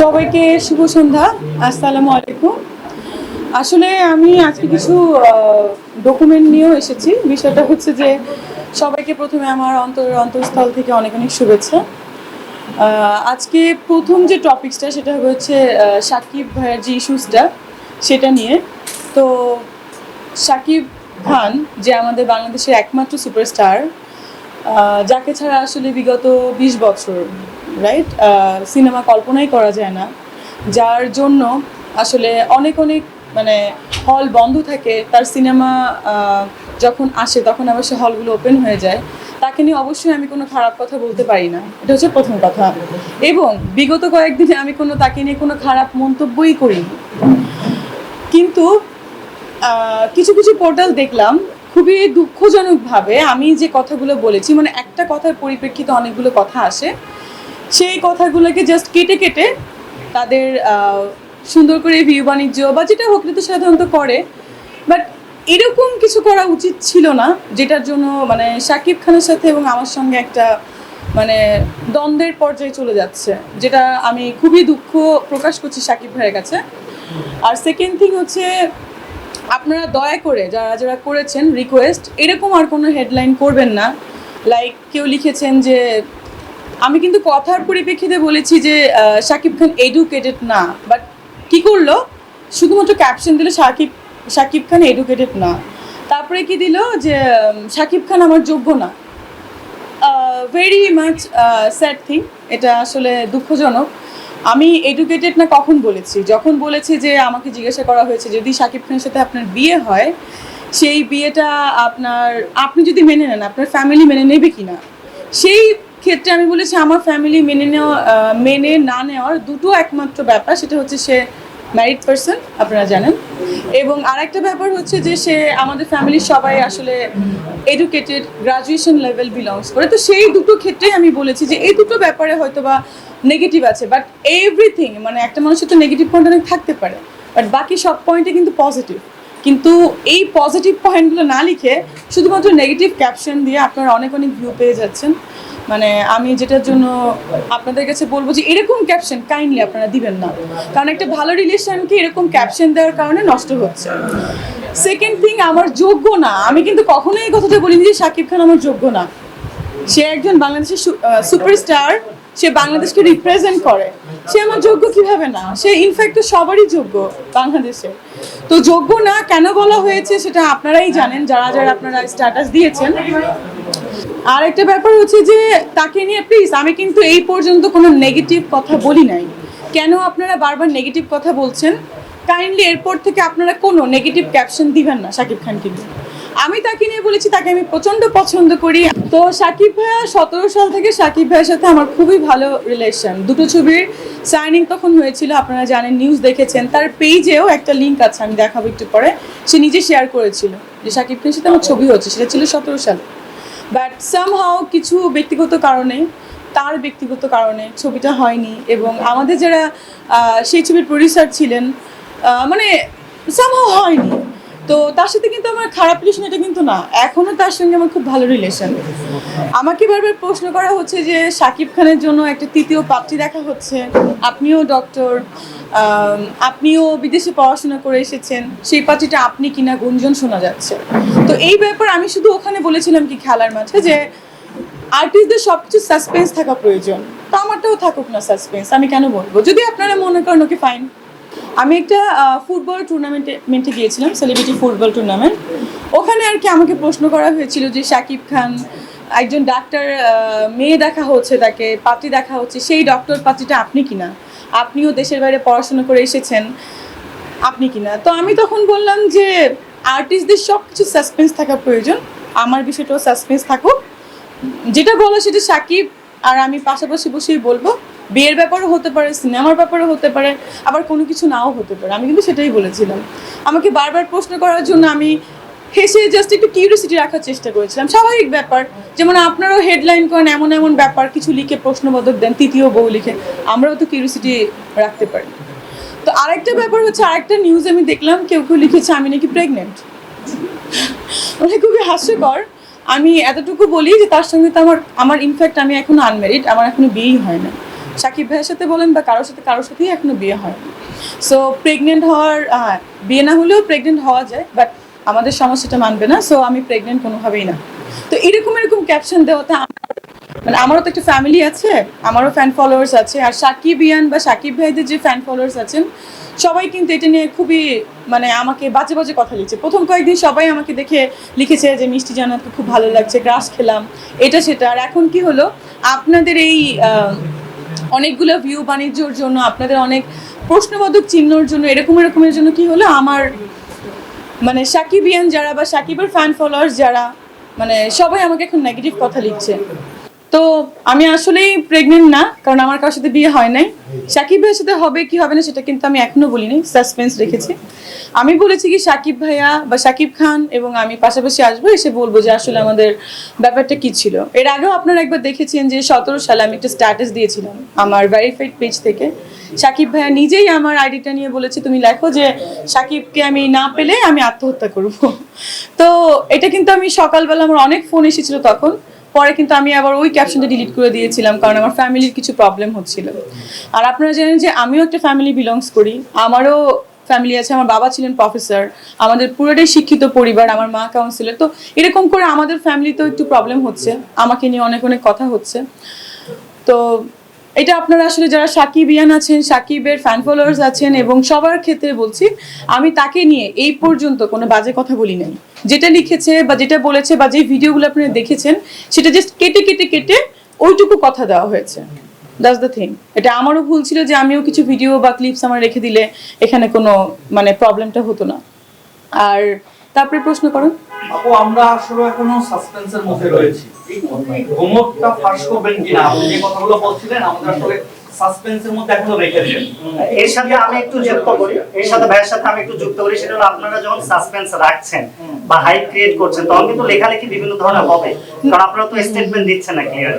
সবাইকে শুভ সন্ধ্যা। আসসালামু আলাইকুম। আসলে আমি আজকে কিছু ডকুমেন্ট নিয়েও এসেছি। বিষয়টা হচ্ছে যে, সবাইকে প্রথমে আমার অন্তর, অন্তঃস্থল থেকে অনেক অনেক শুভেচ্ছা। আজকে প্রথম যে টপিকসটা, সেটা হচ্ছে সাকিব ভাইয়ের যে ইস্যুসটা সেটা নিয়ে। তো সাকিব খান, যে আমাদের বাংলাদেশের একমাত্র সুপারস্টার যাকে ছাড়া আসলে বিগত বিশ বছর রাইট সিনেমা কল্পনাই করা যায় না। যার জন্য আসলে অনেক অনেক মানে হল বন্ধ থাকে, তার সিনেমা যখন আসে, তখন আবার সে হলগুলো ওপেন হয়ে যায়। তাকে নিয়ে অবশ্যই আমি কোনো খারাপ কথা বলতে পারি না। এটা হচ্ছে প্রথম কথা। এবং বিগত কয়েকদিনে আমি কোনো, তাকে নিয়ে কোনো খারাপ মন্তব্যই করিনি। কিন্তু কিছু কিছু পোর্টাল দেখলাম, খুবই দুঃখজনকভাবে আমি যে কথাগুলো বলেছি মানে একটা কথার পরিপ্রেক্ষিতে অনেকগুলো কথা আসে। সেই কথাগুলোকে জাস্ট কেটে কেটে তাদের সুন্দর করে ভিউ বাণিজ্য বা যেটা হোক তো সাধারণত করে। বাট এরকম কিছু করা উচিত ছিল না, যেটার জন্য মানে শাকিব খানের সাথে এবং আমার সঙ্গে একটা মানে দ্বন্দ্বের পর্যায়ে চলে যাচ্ছে, যেটা আমি খুবই দুঃখ প্রকাশ করছি শাকিব ভাইয়ের কাছে। আর সেকেন্ড থিং হচ্ছে, আপনারা দয়া করে যারা যারা করেছেন রিকোয়েস্ট এরকম আর কোনো হেডলাইন করবেন না। লাইক কেউ লিখেছেন যে আমি কিন্তু কথার পরিপ্রেক্ষিতে বলেছি যে শাকিব খান এডুকেটেড না বাট কি করল? শুধুমাত্র ক্যাপশন দিল, শাকিব শাকিব খান এডুকেটেড না। তারপরে কি দিল? যে শাকিব খান আমার যোগ্য না। ভেরি মাচ স্যাড থিং এটা আসলে দুঃখজনক। আমি এডুকেটেড না কখন বলেছি? যখন বলেছি যে, আমাকে জিজ্ঞাসা করা হয়েছে, যদি শাকিব খানের সাথে আপনার বিয়ে হয়, সেই বিয়েটা আপনার, আপনি যদি মেনে নেন, আপনার ফ্যামিলি মেনে নেবে কি না সেই ক্ষেত্রে আমি বলেছি, আমার ফ্যামিলি মেনে নেওয়া মেনে না নেওয়ার দুটো একমাত্র ব্যাপার, সেটা হচ্ছে সে ম্যারিড পার্সন আপনারা জানেন, এবং আরেকটা ব্যাপার হচ্ছে যে সে আমাদের ফ্যামিলির সবাই আসলে এডুকেটেড গ্রাজুয়েশন লেভেল বিলংস করে। তো সেই দুটো ক্ষেত্রেই আমি বলেছি যে এই দুটো ব্যাপারে হয়তো বা নেগেটিভ আছে বাট এভরিথিং মানে একটা মানুষের তো নেগেটিভ পয়েন্ট অনেক থাকতে পারে বাট বাকি সব পয়েন্টে কিন্তু পজিটিভ কিন্তু এই পজিটিভ পয়েন্টগুলো না লিখে শুধুমাত্র নেগেটিভ ক্যাপশন দিয়ে আপনারা অনেক অনেক ভিউ পেয়ে যাচ্ছেন। মানে আমি যেটার জন্য আপনাদের কাছে বলব যে এরকম ক্যাপশন কাইন্ডলি আপনারা দিবেন না। কারণ একটা ভালো রিলেশনকে এরকম ক্যাপশন দেওয়ার কারণে নষ্ট হচ্ছে। সেকেন্ড থিং আমার যোগ্য না। আমি কিন্তু কখনোই এই কথাটা বলিনি যে শাকিব খান আমার যোগ্য না। সে একজন বাংলাদেশের সুপারস্টার সে বাংলাদেশকে রিপ্রেজেন্ট করে। সে আমার যোগ্য কীভাবে না? সে ইনফ্যাক্ট তো সবারই যোগ্য বাংলাদেশে। তো যোগ্য না কেন বলা হয়েছে সেটা আপনারাই জানেন। যারা যারা আপনারা স্ট্যাটাস দিয়েছেন আর একটা ব্যাপার হচ্ছে যে, তাকে নিয়ে প্লিজ আমি কিন্তু এই পর্যন্ত কোনো নেগেটিভ কথা বলি নাই। কেন আপনারা বারবার নেগেটিভ কথা বলছেন? কাইন্ডলি এরপর থেকে আপনারা কোনো নেগেটিভ ক্যাপশন দিবেন না শাকিব খানকে নিয়ে আমি তাকে নিয়ে বলেছি, তাকে আমি প্রচণ্ড পছন্দ করি। তো সাকিব ভাইয়া, সতেরো সাল থেকে সাকিব ভাইয়ের সাথে আমার খুবই ভালো রিলেশন দুটো ছবির সাইনিং তখন হয়েছিল, আপনারা জানেন নিউজ দেখেছেন। তার পেজেও একটা লিঙ্ক আছে, আমি দেখাবো একটু পরে। সে নিজে শেয়ার করেছিল যে সাকিব খানের সাথে আমার ছবি হচ্ছে সেটা ছিল সতেরো সালে। বাট সামহাও কিছু ব্যক্তিগত কারণে, তার ব্যক্তিগত কারণে ছবিটা হয়নি এবং আমাদের যারা সেই ছবির প্রডিউসার ছিলেন মানে সামহাও হয়নি। তো তার সাথে কিন্তু আমার খারাপ রিলেশন এটা কিন্তু না। এখনও তার সঙ্গে আমার খুব ভালো রিলেশন আমাকে বারবার প্রশ্ন করা হচ্ছে যে, সাকিব খানের জন্য একটা তৃতীয় পাত্রী দেখা হচ্ছে। আপনিও ডক্টর আপনিও বিদেশে পড়াশোনা করে এসেছেন, সেই পাত্রীটা আপনি কিনা গুঞ্জন শোনা যাচ্ছে। তো এই ব্যাপার আমি শুধু ওখানে বলেছিলাম কি খেলার মাঠে যে আর্টিস্টদের সব কিছু সাসপেন্স থাকা প্রয়োজন। তো আমারটাও থাকুক না সাসপেন্স আমি কেন বলব? যদি আপনারা মনে করেন, ওকে ফাইন আমি একটা ফুটবল টুর্নামেন্টে মেন্টে গিয়েছিলাম সেলিব্রিটি ফুটবল টুর্নামেন্ট ওখানে আর কি আমাকে প্রশ্ন করা হয়েছিল যে, শাকিব খান, একজন ডাক্তার মেয়ে দেখা হচ্ছে, তাকে পাত্রী দেখা হচ্ছে, সেই ডক্টর পাত্রীটা আপনি কিনা? আপনিও দেশের বাইরে পড়াশোনা করে এসেছেন, আপনি কিনা? তো আমি তখন বললাম যে আর্টিস্টদের সব কিছু সাসপেন্স থাকা প্রয়োজন, আমার বিষয়টাও সাসপেন্স থাকুক। যেটা বলো সেটা সাকিব, আর আমি পাশাপাশি বসেই বলব, বিয়ের ব্যাপারও হতে পারে, সিনেমার ব্যাপারও হতে পারে, আবার কোনো কিছু নাও হতে পারে। আমি কিন্তু সেটাই বলেছিলাম। আমাকে বারবার প্রশ্ন করার জন্য আমি হেসে জাস্ট একটু কিউরিয়াসিটি রাখার চেষ্টা করেছিলাম। স্বাভাবিক ব্যাপার। যেমন আপনারাও হেডলাইন করেন, এমন এমন ব্যাপার, কিছু লিখে প্রশ্নবোধক দেন, তৃতীয় বউ লিখে, আমরাও তো কিউরিয়াসিটি রাখতে পারি। তো আরেকটা ব্যাপার হচ্ছে, আরেকটা নিউজ আমি দেখলাম, কেউ কেউ লিখেছে, আমি নাকি প্রেগনেন্ট মানে খুবই হাস্যকর। আমি এতটুকু বলি যে, তার সঙ্গে তো আমার আমার ইনফ্যাক্ট আমি এখনও আনমেরিড আমার এখনও বিয়েই হয় না। সাকিব ভাইয়ের সাথে বলেন বা কারোর সাথে, কারোর সাথেই এখনও বিয়ে হয়নি সো প্রেগনেন্ট হওয়ার হ্যাঁ বিয়ে না হলেও প্রেগনেন্ট হওয়া যায় বাট আমাদের সমস্যাটা মানবে না সো আমি প্রেগনেন্ট কোনোভাবেই না। তো এরকম এরকম ক্যাপশন দেওয়াতে মানে আমারও তো একটা ফ্যামিলি আছে, আমারও ফ্যান ফলোয়ার্স আছে, আর সাকিব ইয়ান বা সাকিব ভাইদের যে ফ্যান ফলোয়ার্স আছেন, সবাই কিন্তু এটা নিয়ে খুবই মানে আমাকে বাজে বাজে কথা লিখছে। প্রথম কয়েকদিন সবাই আমাকে দেখে লিখেছে যে, মিষ্টি জানাতে খুব ভালো লাগছে, গ্রাস খেলাম, এটা সেটা। আর এখন কি হলো? আপনাদের এই অনেকগুলো ভিউ বাণিজ্যর জন্য, আপনাদের অনেক প্রশ্নবোধক চিহ্নর জন্য, এরকম এরকমের জন্য কি হলো? আমার মানে সাকিবিয়ান যারা বা সাকিবের ফ্যান ফলোয়ার্স যারা মানে সবাই আমাকে এখন নেগেটিভ কথা লিখছে। তো আমি আসলেই প্রেগনেন্ট না, কারণ আমার কারোর সাথে বিয়ে হয় নাই। সাকিব ভাইয়ের সাথে হবে কি হবে না, সেটা কিন্তু আমি এখনও বলিনি সাসপেন্স রেখেছি। আমি বলেছি কি, সাকিব ভাইয়া বা সাকিব খান এবং আমি পাশাপাশি আসব, এসে বলব যে আসলে আমাদের ব্যাপারটা কি ছিল। এর আগেও আপনারা একবার দেখেছেন যে সতেরো সালে আমি একটা স্ট্যাটাস দিয়েছিলাম, আমার ভেরিফাইড পেজ থেকে। সাকিব ভাইয়া নিজেই আমার আইডিটা নিয়ে বলেছে, তুমি লেখো যে সাকিবকে আমি না পেলে আমি আত্মহত্যা করব। তো এটা কিন্তু আমি সকালবেলা আমার অনেক ফোন এসেছিল তখন, পরে কিন্তু আমি আবার ওই ক্যাপশনটা ডিলিট করে দিয়েছিলাম, কারণ আমার ফ্যামিলির কিছু প্রবলেম হচ্ছিল। আর আপনারা জানেন যে আমিও একটা ফ্যামিলি বিলংস করি, আমারও ফ্যামিলি আছে, আমার বাবা ছিলেন প্রফেসর আমাদের পুরোটাই শিক্ষিত পরিবার, আমার মা কাউন্সিলর তো এরকম করে আমাদের ফ্যামিলিতেও একটু প্রবলেম হচ্ছে, আমাকে নিয়ে অনেক অনেক কথা হচ্ছে। তো এটা আপনারা আসলে যারা সাকিব ইয়ান আছেন, সাকিবের ফ্যান ফলোয়ার্স আছেন এবং সবার ক্ষেত্রে বলছি, আমি তাকে নিয়ে এই পর্যন্ত কোনো বাজে কথা বলি নাই। যেটা লিখেছে বা যেটা বলেছে বা যে ভিডিওগুলো আপনারা দেখেছেন, সেটা জাস্ট কেটে কেটে কেটে ওইটুকু কথা দেওয়া হয়েছে। দ্যাটস দ্য থিং এটা আমারও ভুল ছিল যে আমিও কিছু ভিডিও বা ক্লিপস আমার রেখে দিলে এখানে কোনো মানে প্রবলেমটা হতো না। আর তারপরে প্রশ্ন করুন। আপু আমরা আসলে এখনও সাসপেন্সের মধ্যে রয়েছি। হোমওয়ার্কটা ফাঁস করবেন কিনা? আপনি যে কথাগুলো বলছিলেন আমাদের আসলে সাসপেন্সের মধ্যে এখনও রেখে দিলেন এর সাথে আমি একটু যুক্ত করি। এর সাথে ভাইয়ের সাথে আমি একটু যুক্ত করি সেটা হলো আপনারা যখন সাসপেন্স রাখছেন বা হাইপ ক্রিয়েট করছেন তখন কিন্তু লেখালেখি বিভিন্ন ধরনের হবে। কারণ আপনারা তো স্টেটমেন্ট দিচ্ছেন না ক্লিয়ার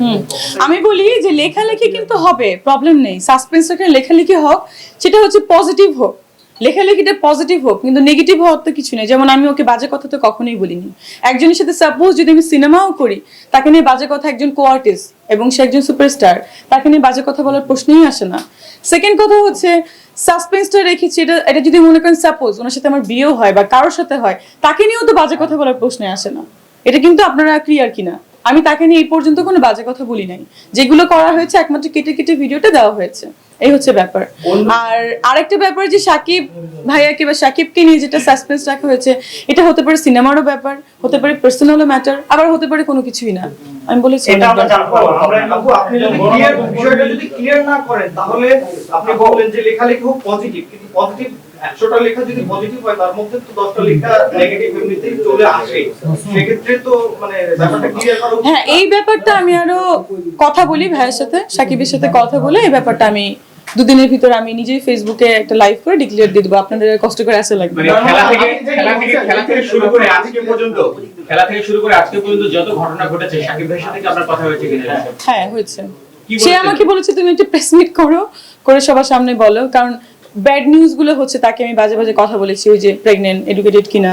হুম। আমি বলি যে লেখালেখি কিন্তু হবে প্রবলেম নেই। সাসপেন্স এখানে লেখালেখি হোক সেটা হচ্ছে পজিটিভ হোক। লেখালেখিটা পজিটিভ হোক, কিন্তু নেগেটিভ হওয়ার তো কিছু নেই। যেমন আমি ওকে বাজে কথা তো কখনোই বলিনি। একজনের সাথে সাপোজ যদি আমি সিনেমাও করি, তাকে নিয়ে বাজে কথা একজন কো আর্টিস্ট এবং সে একজন সুপারস্টার তাকে নিয়ে বাজে কথা বলার প্রশ্নই আসে না। সেকেন্ড কথা হচ্ছে সাসপেন্সটা রেখেছি, এটা এটা যদি মনে করেন সাপোজ ওনার সাথে আমার বিয়েও হয় বা কারোর সাথে হয়, তাকে নিয়েও তো বাজে কথা বলার প্রশ্নে আসে না। এটা কিন্তু আপনারা ক্লিয়ার কিনা? আমি তাকে নিয়ে এই পর্যন্ত কোনো বাজে কথা বলি নাই। যেগুলো করা হয়েছে, একমাত্র কেটে কেটে ভিডিওটা দেওয়া হয়েছে। এই হচ্ছে ব্যাপার। আর আরেকটা ব্যাপার যে সাকিব ভাইয়াকে বা সাকিবকে নিয়ে যেটা সাসপেন্স রাখা হয়েছে এটা হতে পারে সিনেমারও ব্যাপার হতে পারে পার্সোনালও ম্যাটার আবার হতে পারে কোনো কিছুই না। আমি বলেছি এটা আমরা জানব। আমরা আপু আপনি যদি ক্লিয়ার বিষয়টা যদি ক্লিয়ার না করেন তাহলে আপনি বলবেন যে লেখালেখি খুব পজিটিভ কিন্তু পজিটিভ একশোটা লেখা যদি পজিটিভ হয় তার মধ্যে তো দশটা লেখা নেগেটিভ এমনিতেই চলে আসে। সেক্ষেত্রে তো মানে ব্যাপারটা ক্লিয়ার করা হ্যাঁ এই ব্যাপারটা আমি আরও কথা বলি ভাইয়ের সাথে সাকিবের সাথে কথা বলে এই ব্যাপারটা আমি দুদিনের ভিতর আমি নিজেই ফেসবুকে একটা লাইভ করে ডিক্লেয়ার দিয়ে দেবো। আপনাদের কষ্ট করে আসা লাগবে মানে খেলা থেকে খেলা থেকে খেলা থেকে শুরু করে আজকে পর্যন্ত খেলা থেকে শুরু করে আজকে পর্যন্ত যত ঘটনা ঘটেছে সাকিব ভাইয়ের সাথে কি আপনার কথা হয়েছে কিনা হ্যাঁ হয়েছে। কি সে আমাকে বলেছে তুমি একটা প্রেস মিট করো করে সবার সামনে বলো। কারণ ব্যাড নিউজগুলো হচ্ছে তাকে আমি বাজে বাজে কথা বলেছি ওই যে প্রেগনেন্ট এডুকেটেড কিনা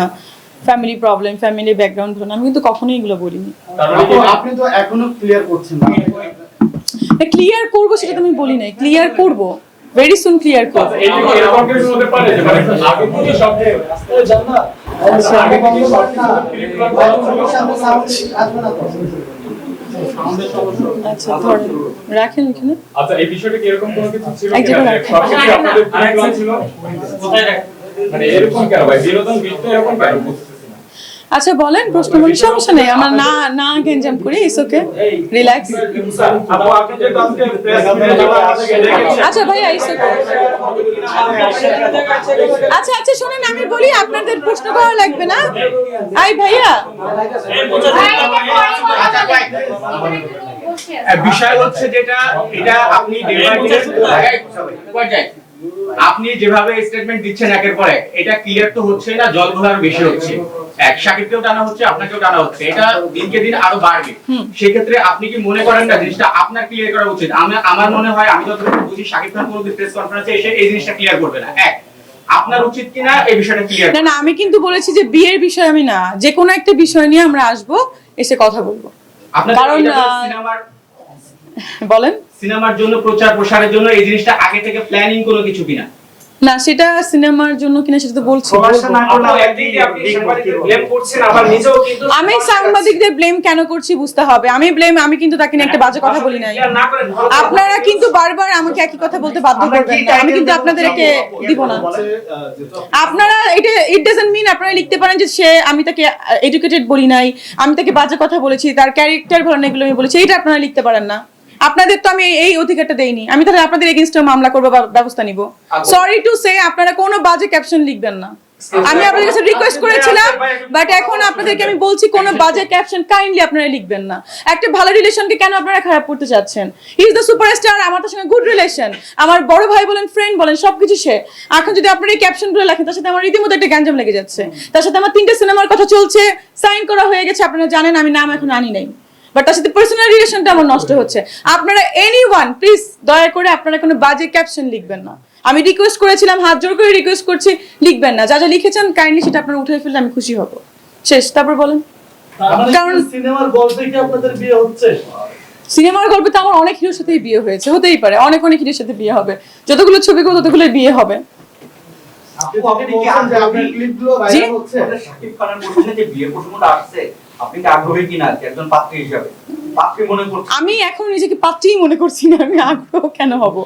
ফ্যামিলি প্রবলেম ফ্যামিলি ব্যাকগ্রাউন্ড আমি কিন্তু কখনোই এগুলো বলিনি। মানে আপু, আপনি তো এখনও ক্লিয়ার করছেন না। ক্লিয়ার করব সেটা তো আমি বলি নাই। ক্লিয়ার করব। ভেরি সুন ক্লিয়ার করব। এরকম এরকম কিছু হতে পারে যে মানে আগে থেকে সব আগে থেকে সব ক্লিপ করা আচ্ছা ধরেন রাখেন এখানে আচ্ছা এই বিষয়টা কি এরকম কোনো কিছু ছিল মানে আপনাদের ছিল? মানে এরকম কেন ভাই? বিনোদন বিশ্ব এরকম কেন? আচ্ছা বলেন প্রশ্ন বলি সমস্যা নেই আমরা না না গেঞ্জাম করি ইটস ওকে রিল্যাক্স আচ্ছা ভাইয়া ইটস ওকে আচ্ছা আচ্ছা শুনেন আমি বলি আপনাদের প্রশ্ন করা লাগবে না? আই ভাইয়া। বিষয় হচ্ছে যেটা এটা আপনি আপনি যেভাবে স্টেটমেন্ট দিচ্ছেন একের পর এক এটা ক্লিয়ার তো হচ্ছে না জল ঘোলার বেশি হচ্ছে। এক সাকিবকেও টানা হচ্ছে আপনাকেও টানা হচ্ছে। এটা দিনকে দিন আরও বাড়বে। সেক্ষেত্রে আপনি কি মনে করেন না জিনিসটা আপনার ক্লিয়ার করা উচিত? আমি- আমার মনে হয় আমি যতটুকু বুঝি সাকিব খান কোনো প্রেস কনফারেন্সে এসে এই জিনিসটা ক্লিয়ার করবে না। এক আপনার উচিত কিনা এই বিষয়টা ক্লিয়ার না না আমি কিন্তু বলেছি যে বিয়ের বিষয় আমি না। যে কোনো একটা বিষয় নিয়ে আমরা আসব এসে কথা বলব। কারণ, বলেন। সিনেমার জন্য প্রচার প্রসারের জন্য এই জিনিসটা আগে থেকে প্ল্যানিং কোনো কিছু কিনা? না সেটা সিনেমার জন্য কিনা সেটা তো বলছি। আমি সাংবাদিকদের ব্লেম কেন করছি বুঝতে হবে। আমি ব্লেম আমি কিন্তু তাকে নিয়ে একটা বাজে কথা বলি নাই। আপনারা কিন্তু বারবার আমাকে একই কথা বলতে বাধ্য করবেন না। আমি কিন্তু? আপনাদেরকে দিব না। আপনারা এটা ইট ডাজন্ট মিন আপনারা লিখতে পারেন যে সে আমি তাকে এডুকেটেড বলি নাই আমি তাকে বাজে কথা বলেছি তার ক্যারেক্টার ভালো এগুলো আমি বলেছি এটা আপনারা লিখতে পারেন না। আপনাদের তো আমি এই অধিকারটা দেইনি। আমি তাহলে আপনাদের এগেনস্টে মামলা করব বা ব্যবস্থা নিব। সরি টু সে আপনারা কোনো বাজে ক্যাপশন লিখবেন না। আমি আপনাদের কাছে রিকোয়েস্ট করেছিলাম বাট এখন আপনাদেরকে আমি বলছি কোনো বাজে ক্যাপশন কাইন্ডলি আপনারা লিখবেন না। একটা ভালো রিলেশনকে কেন আপনারা খারাপ করতে চাচ্ছেন? হি ইজ দ্য সুপারস্টার আমার তার সঙ্গে গুড রিলেশন আমার বড় ভাই বলেন ফ্রেন্ড বলেন সবকিছু সে। এখন যদি আপনারা এই ক্যাপশনগুলো লেখেন তার সাথে আমার রীতিমতো একটা গ্যাঞ্জাম লেগে যাচ্ছে। তার সাথে আমার তিনটে সিনেমার কথা চলছে সাইন করা হয়ে গেছে আপনারা জানেন আমি নাম এখন আনি নাই। বাট তার সাথে পার্সোনাল রিলেশনটা আমার নষ্ট হচ্ছে। আপনারা এনি ওয়ান প্লিজ দয়া করে আপনারা কোনো বাজে ক্যাপশন লিখবেন না। আমি রিকোয়েস্ট করেছিলাম হাত জোর করে রিকোয়েস্ট করছি লিখবেন না। যা যা লিখেছেন কাইন্ডলি সেটা আপনারা উঠে ফেললে আমি খুশি হব। শেষ তারপর বলেন। কারণ- সিনেমার গল্পে কি আপনাদের বিয়ে হচ্ছে? সিনেমার গল্পে তো আমার অনেক হিরোর সাথেই বিয়ে হয়েছে হতেই পারে। অনেক অনেক হিরোর সাথে বিয়ে হবে। যতগুলো ছবি করব ততগুলো বিয়ে হবে। আপনি বলছেন যে ক্লিপগুলো জি? ভাইরাল হচ্ছে সাকিব খানের মধ্যে যে বিয়ের প্রসঙ্গটা আসছে। আপনি কি আগ্রহী কিনা একজন পাত্রী হিসাবে। পাত্রী মনে করছেন আমি এখন নিজেকে পাত্রীই মনে করছি না, আমি আগ্রহ কেন হব?